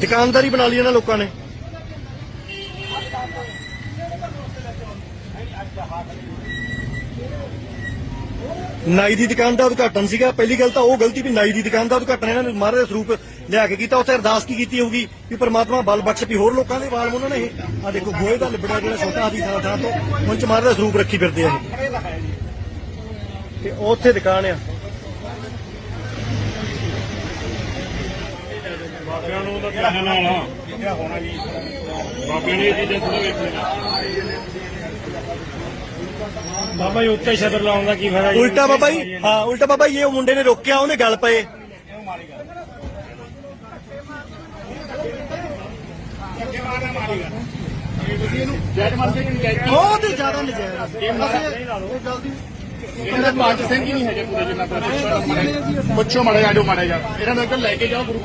ਦੁਕਾਨਦਾਰੀ ਬਣਾ ਲਈ ਇਹਨਾਂ ਲੋਕਾਂ ਨੇ। ਨਾਈ ਦੀ ਦੁਕਾਨ ਦਾ ਉਦਘਾਟਨ ਸੀਗਾ। ਪਹਿਲੀ ਗੱਲ ਤਾਂ ਉਹ ਗਲਤੀ ਵੀ ਨਾਈ ਦੀ ਦੁਕਾਨ ਦਾ ਉਦਘਾਟਨ ਇਹਨਾਂ ਨੇ ਮਹਾਰਾਜ ਦਾ ਸਰੂਪ ਲਿਆ ਕੇ ਕੀਤਾ। ਉੱਥੇ ਅਰਦਾਸ ਕੀ ਕੀਤੀ ਹੋਊਗੀ ਵੀ ਪ੍ਰਮਾਤਮਾ ਬਲ ਬਖਸ਼ ਵੀ ਹੋਰ ਲੋਕਾਂ ਦੇ ਵਾਲ ਉਹਨਾਂ ਨੇ ਇਹ। ਆ ਦੇਖੋ, ਗੋਹੇ ਦਾ ਲਿਬੜਿਆ ਜਿਹੜਾ ਛੋਟਾ ਆਦੀ ਥਾਂ ਥਾਂ ਤੋਂ ਉਹਨਾਂ ਚ ਮਹਾਰਾਜ ਦਾ ਸਰੂਪ ਰੱਖੀ ਫਿਰਦੇ ਆ ਇਹ। ਤੇ ਉਹ ਉੱਥੇ ਦੁਕਾਨ ਆ। ਬਾਬਿਆਂ ਨੂੰ ਤਾਂ ਧਿਆਨ ਨਾਲ ਆ। ਹੋਣਾ ਜੀ? ਬਾਬਿਆਂ ਨੇ ਇਹ ਚੀਜ਼ਾਂ ਥੋੜਾ ਵੇਖਣੀਆਂ। ਬਾਬਾ ਜੀ ਉੱਤੇ ਛਤਰ ਲਾਉਣ ਦਾ ਕੀ ਫਾਇਦਾ? ਉਲਟਾ ਬਾਬਾ ਜੀ ਹਾਂ ਉਲਟਾ ਬਾਬਾ ਜੀ ਇਹ ਉਹ ਮੁੰਡੇ ਨੇ ਰੋਕਿਆ ਉਹਨੇ ਗੱਲ ਪਏ। ਬਹੁਤ ਹੀ ਜ਼ਿਆਦਾ ਨਜਾਇਜ਼ ਇਹ ਜਲਦੀ ਇਹਨਾਂ ਦਾ ਪੰਜ ਸਿੰਘ ਹੀ ਨਹੀਂ ਹੈਗੇ ਪੂਰੇ ਜਿੰਨਾ ਪੁੱਛੋ ਮਾੜਾ ਜਾਓ ਮਾੜਾ ਜਾ ਇਹਨਾਂ ਨੂੰ ਇੱਕ ਲੈ ਕੇ ਜਾਓ ਗੁਰੂ